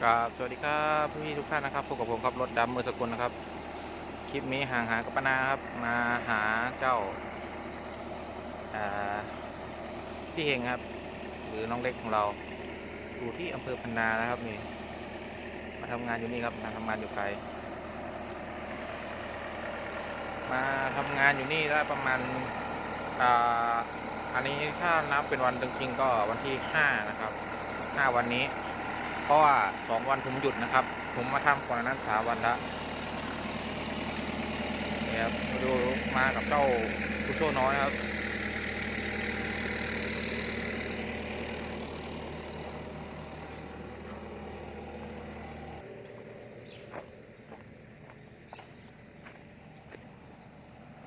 ครับสวัสดีครับพี่ทุกท่านนะครับพบกับผมครับรถดำมือสกุลนะครับ คลิปนี้ห่างหากับปนาครับมาหาเจ้าพี่เฮงครับ หรือน้องเล็กของเราอยู่ที่อำเภอพันนานะครับนี่มาทำงานอยู่นี่ครับมาทำงานอยู่ไกลมาทำงานอยู่นี่ได้ประมาณอ่าอันนี้ถ้านับเป็นวันจริงๆก็วันที่ห้านะครับห้าวันนี้ ราะว่าสองวันผมหยุดนะครับ ผมมาทำก่อนนั้นสามวันละนี่ครับมาดูมากับเจ้าคุโชน้อยครับ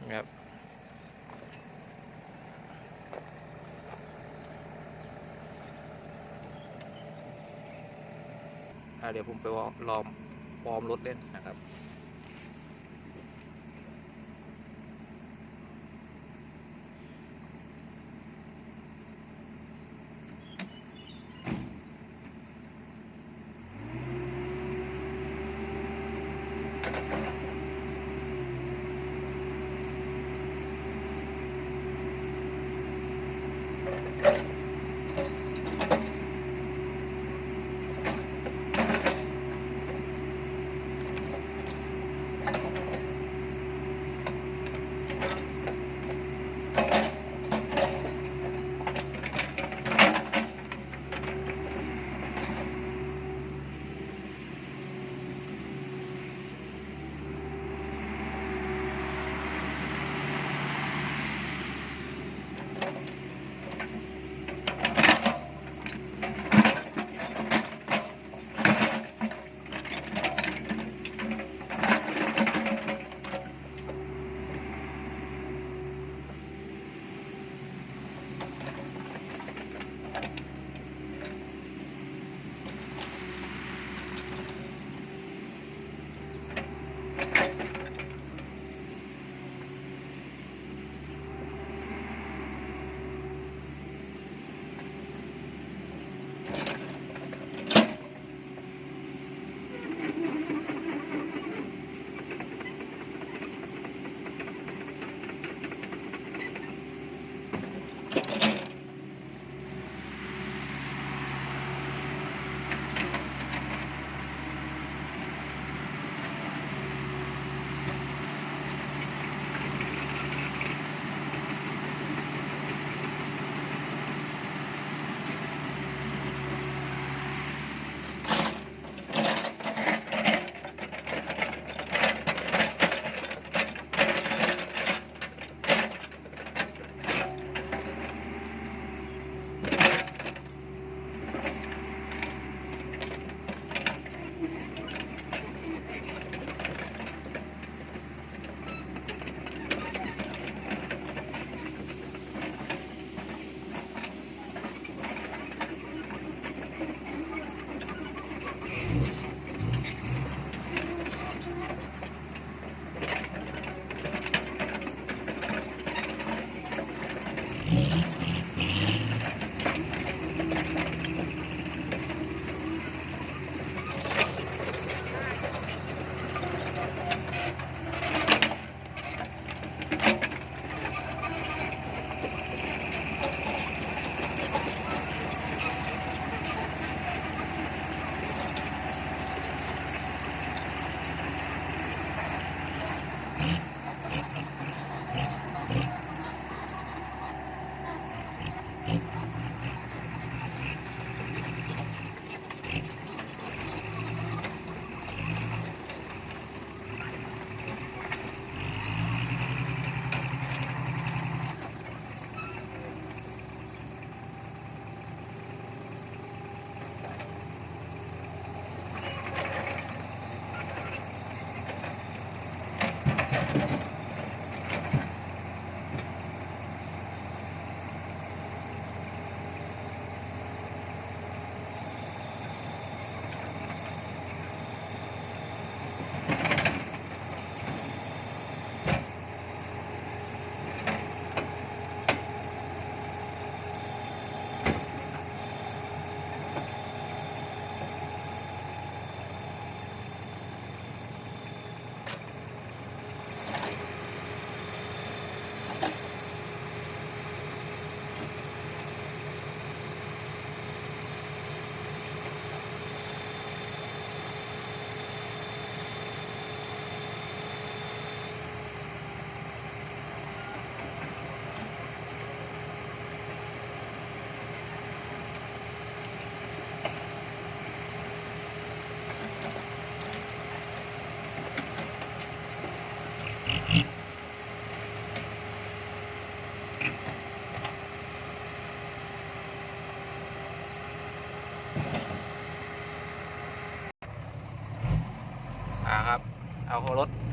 นี่ครับ เดี๋ยวผมไปวอร์มลอมวอร์มรถเล่นนะครับ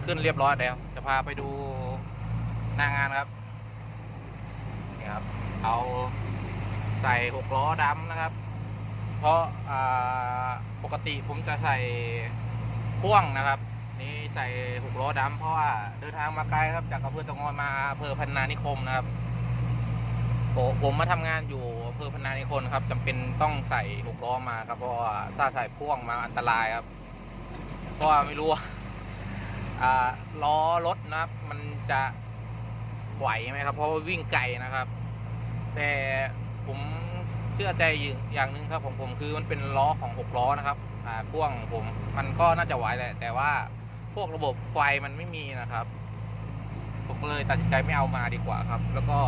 ขึ้นเรียบร้อยแล้ว จะพาไปดูหน้างานครับนี่ครับ เอาใส่หกล้อดำนะครับ เพราะปกติผมจะใส่พ่วงนะครับ นี่ใส่หกล้อดำเพราะว่าเดินทางมาไกลครับ จากอำเภอตะงอยมาอำเภอพันนานิคมนะครับผมผมมาทำงานอยู่อำเภอพันนานิคมครับจำเป็นต้องใส่หกล้อมาครับเพราะว่าถ้าใส่พ่วงมาอันตรายครับ เพราะว่าไม่รู้ ล้อรถนะครับ มันจะไหวไหมครับ เพราะว่าวิ่งไกลนะครับ แต่ผมเชื่อใจอย่างหนึ่งครับของผมคือมันเป็นล้อของหกล้อนะครับอ่าพ่วงผมมันก็น่าจะไหวแหละแต่ว่าพวกระบบไฟมันไม่มีนะครับ ผมก็เลยตัดสินใจไม่เอามาดีกว่าครับ แล้วก็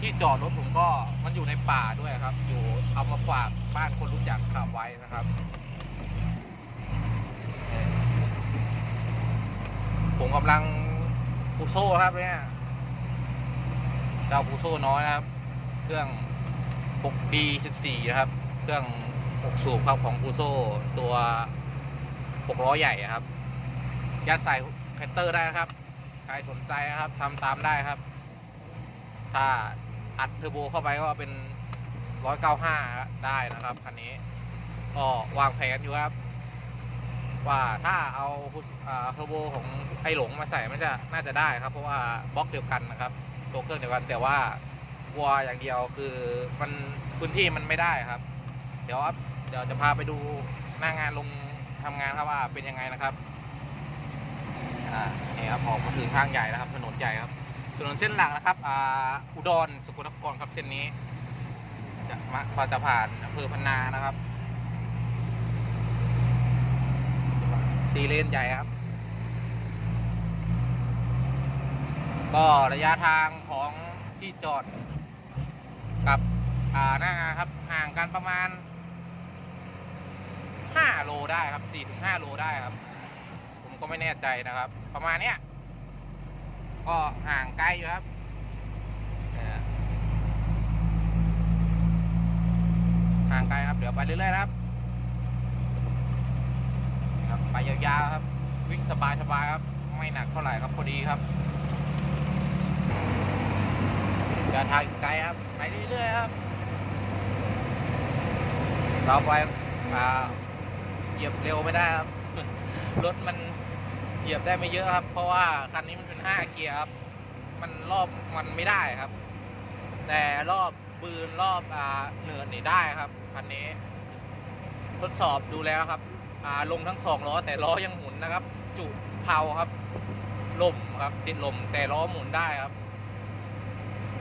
ที่จอดรถผมก็มันอยู่ในป่าด้วยครับ อยู่เอามาฝากบ้านคนรู้จักขับไว้นะครับเอ่อ ผมกำลังปูโซ่ครับเนี่ยเจ้าปูโซ่น้อยนะครับ เครื่อง 6D 14 นะครับ เครื่อง6สูบครับของปูโซ่ตัว6ล้อใหญ่ครับ ยัดใส่แคตเตอร์ได้นะครับ ใครสนใจนะครับทำตามได้ครับ ถ้าอัดเทอร์โบเข้าไปก็เป็น 195 ได้นะครับคันนี้ก็วางแผนอยู่ครับ ว่าถ้าเอาเทอร์โบของไอหลงมาใส่มันจะน่าจะได้ครับ เพราะว่าบล็อกเดียวกันนะครับ ตัวเครื่องเดียวกันแต่ว่ากลัวอย่างเดียวคือมันพื้นที่มันไม่ได้ครับ เดี๋ยวเดี๋ยวจะพาไปดูหน้างานลงทำงานครับว่าเป็นยังไงนะครับอ่านี่ครับออกมาถึงทางใหญ่แล้วครับ ถนนใหญ่ครับถนนเส้นหลักนะครับอ่าอุดรสกลนครครับเส้นนี้จะมาพอจะผ่านอำเภอพันนานะครับ สี่เลนใหญ่ครับ ก็ระยะทางของที่จอด กับหน้างานครับ ห่างกันประมาณ5โลได้ครับ4ถึง5โลได้ครับ ผมก็ไม่แน่ใจนะครับ ประมาณเนี้ยก็ห่างไกลอยู่ครับห่างไกลครับ เดี๋ยวไปเรื่อยๆครับ ไปยาวๆครับ วิ่งสบายๆครับ ไม่หนักเท่าไหร่ครับพอดีครับเดินทางไกลครับ ไปเรื่อยๆครับ เราไปเหยียบเร็วไม่ได้ครับ รถมันเหยียบได้ไม่เยอะครับ เพราะว่าคันนี้มันเป็นห้าเกียร์ครับ มันรอบมันไม่ได้ครับ แต่รอบบืนรอบอเหนือนี่ได้ครับคันนี้ ทดสอบดูแล้วครับ ลงทั้งสองล้อแต่ล้อยังหมุนนะครับ จุเพาครับลมครับติดลมแต่ล้อหมุนได้ครับ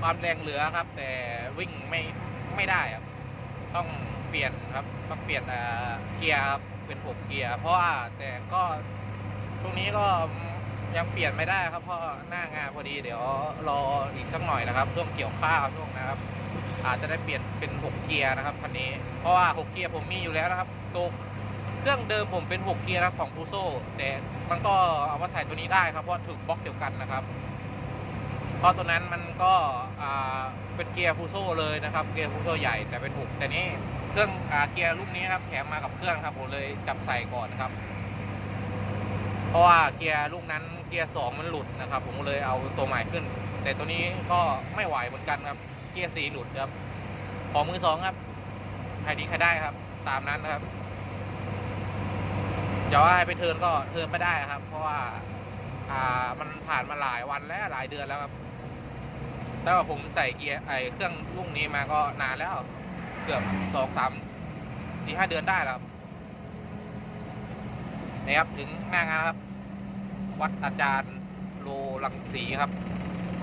ความแรงเหลือครับ แต่วิ่งไม่ไม่ได้ครับ ต้องเปลี่ยนครับต้องเปลี่ยนเกียร์ครับเป็นหกเกียร์เพราะว่าแต่ก็ตรงนี้ก็ยังเปลี่ยนไม่ได้ครับเพราะหน้างานพอดีเดี๋ยวรออีกสักหน่อยนะครับช่วงเกี่ยวข้าวช่วงนะครับ อาจจะได้เปลี่ยนเป็นหกเกียร์นะครับคันนี้เพราะว่าหกเกียร์ผมมีอยู่แล้วนะครับตัว เครื่องเดิมผมเป็นหกเกียร์นะของพูโซแต่มันก็เอามาใส่ตัวนี้ได้ครับเพราะถูกบล็อกเดียวกันนะครับเพราะตัวนั้นมันก็เป็นเกียร์ฟูโซเลยนะครับ เกียร์ฟูโซใหญ่แต่เป็นหกแต่นี้เครื่องอเกียร์รุ่นนี้ครับแถมมากับเครื่องครับผมเลยจับใส่ก่อนนะครับ เพราะว่าเกียร์ลูกนั้นเกียร์สองมันหลุดนะครับ ผมเลยเอาตัวใหม่ขึ้น แต่ตัวนี้ก็ไม่ไหวเหมือนกันครับ เกียร์สี่หลุดครับของมือสองครับใครดีใครได้ครับ ตามนั้นนะครับ จะว่าให้ไปเทิร์นก็เทิร์นไม่ได้ครับ เพราะว่า อ่ามันผ่านมาหลายวันแล้วหลายเดือนแล้วครับแต่ว่าผมใส่เกียร์ไอเครื่องรุ่งนี้มาก็นานแล้ว เกือบสองสามสี่ห้าเดือนได้แล้วครับนี่ครับถึงหน้างานครับ วัดอาจารย์โลลังสีครับ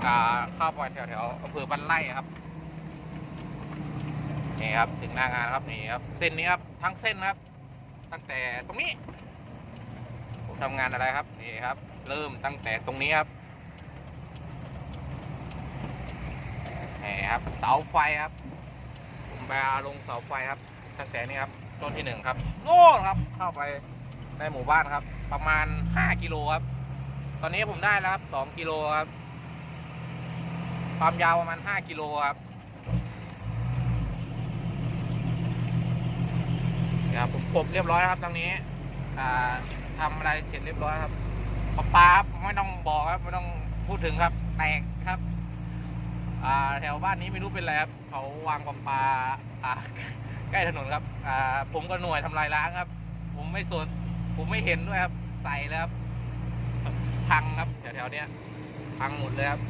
อ่าเข้าไปแถวแถวๆอำเภอบ้านไร่ครับนี่ครับถึงหน้างานครับนี่ครับ เส้นนี้ครับทั้งเส้นครับ ตั้งแต่ตรงนี้ ทำงานอะไรครับนี่ครับ เริ่มตั้งแต่ตรงนี้ครับนี่ครับเสาไฟครับผมไปลงเสาไฟครับ ตั้งแต่นี้ครับต้นที่หนึ่งครับโน่นครับเข้าไปในหมู่บ้านครับ ประมาณห้ากิโลครับ ตอนนี้ผมได้แล้วครับสองกิโลครับ ความยาวประมาณห้ากิโลครับนี่ครับผมกบเรียบร้อยครับตรงนี้อ่า ทำอะไรเสร็จเรียบร้อยครับปลาปลาไม่ต้องบอกครับไม่ต้องพูดถึงครับ แตกครับอ่าแถวบ้านนี้ไม่รู้เป็นอะไรครับ เขาวางปลาปลาอ่าใกล้ถนนครับอ่าผมก็หน่วยทำลายล้างครับ ผมไม่สนผมไม่เห็นด้วยครับ ใส่แล้วครับ พังครับแถวๆเนี้ยพังหมดเลยครับ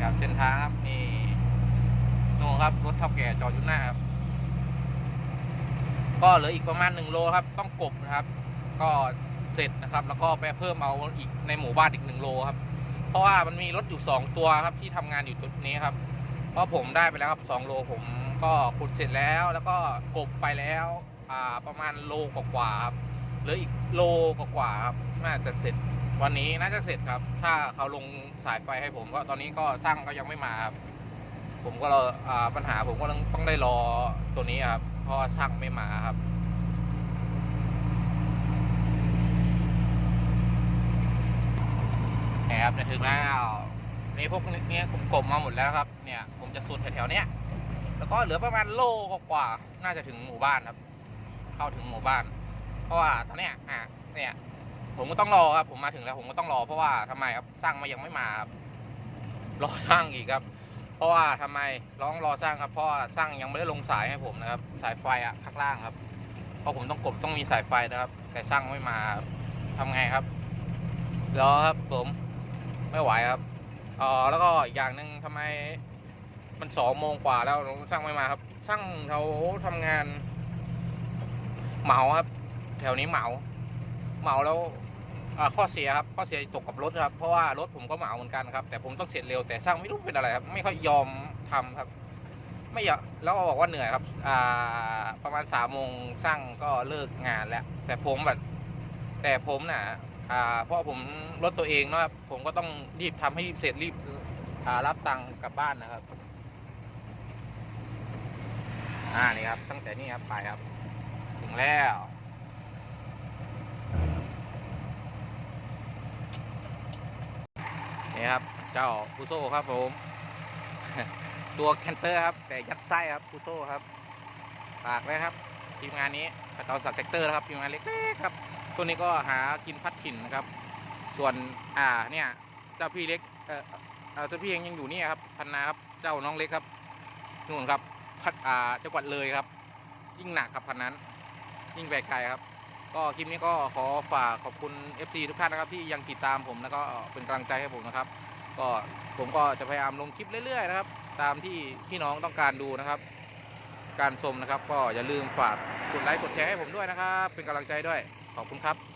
กับเส้นทางครับนี่นู่นครับรถเท่าแก่จอดอยู่หน้าครับ ก็เหลืออีกประมาณหนึ่งโลครับ ต้องกบนะครับ ก็เสร็จนะครับ แล้วก็ไปเพิ่มเอาอีกในหมู่บ้านอีกหนึ่งโลครับ เพราะว่ามันมีรถอยู่สองตัวครับที่ทำงานอยู่จุดนี้ครับ เพราะผมได้ไปแล้วครับสองโลผมก็ขุดเสร็จแล้วแล้วก็กบไปแล้วอ่าประมาณโลกว่าครับเหลืออีกโลกว่าครับน่าจะเสร็จวันนี้น่าจะเสร็จครับ ถ้าเขาลงสายไฟให้ผมก็ตอนนี้ก็สร้างก็ยังไม่มาครับผมก็รออ่าปัญหาผมก็ต้องได้รอตัวนี้ครับเพราะช่างไม่มาครับ แอบจะถึงแล้วนี่พวกนี้ผมกลมมาหมดแล้วครับ เนี่ย ผมจะสุดแถวๆเนี้ยแล้วก็เหลือประมาณโลกว่าๆน่าจะถึงหมู่บ้านครับ เข้าถึงหมู่บ้าน เพราะว่าตอนเนี้ยอะเนี่ย ผมก็ต้องรอครับ ผมมาถึงแล้วผมก็ต้องรอเพราะว่าทำไมครับสร้างมายังไม่มาครับรอสร้างอีกครับ เพราะว่าทำไมร้องรอสร้างครับ เพราะว่าสร้างยังไม่ได้ลงสายให้ผมนะครับ สายไฟอะข้างล่างครับ เพราะผมต้องกบต้องมีสายไฟนะครับ แต่สร้างไม่มาครับทำไงครับรอครับผม ไม่ไหวครับเออแล้วก็อีกอย่างหนึ่งทำไมมันสองโมงกว่าแล้วสร้างไม่มาครับ ช่างเขาทำงาน เหมาครับ แถวนี้เหมาเหมาแล้วข้อเสียครับข้อเสียตกกับรถครับเพราะว่ารถผมก็เหมาเหมือนกันครับ แต่ผมต้องเสร็จเร็วแต่ช่างไม่รู้เป็นอะไรครับไม่ค่อยยอมทำครับ ไม่อยากแล้วบอกว่าเหนื่อยครับอ่าประมาณสามโมงช่างก็เลิกงานแล้ว แต่ผมแบบแต่ผมน่ะ อ่าเพราะผมรถตัวเองนะครับผมก็ต้องรีบทำให้เสร็จรีบอ่ารับตังค์กลับบ้านนะครับ อ่านี่ครับ ตั้งแต่นี่ครับไปครับ ถึงแล้วนี่ครับ เจ้าปูโซ่ครับผม ตัวแคนเตอร์ครับ แต่ยัดไส้ครับปูโซ่ครับฝากเลยครับ ทีมงานนี้กระตอนสักแท็กเตอร์นะครับทีมงานเล็กๆครับ ตัวนี้ก็หากินพัดถิ่นนะครับ ส่วนอ่าเนี่ยเจ้าพี่เล็กเออเจ้าพี่ยังยังอยู่นี่ครับพันนาครับเจ้าน้องเล็กครับนู่นครับพัดอ่าจังหวัดเลยครับ ยิ่งหนักครับพันนั้น ยิ่งไปไกลครับ ก็คลิปนี้ก็ขอฝากขอบคุณ FC ทุกท่านนะครับที่ยังติดตามผมแล้วก็เป็นกำลังใจให้ผมนะครับ ก็ผมก็จะพยายามลงคลิปเรื่อยๆนะครับ ตามที่พี่น้องต้องการดูนะครับ การชมนะครับ ก็อย่าลืมฝากกดไลค์กดแชร์ให้ผมด้วยนะครับ เป็นกำลังใจด้วย ขอบคุณครับ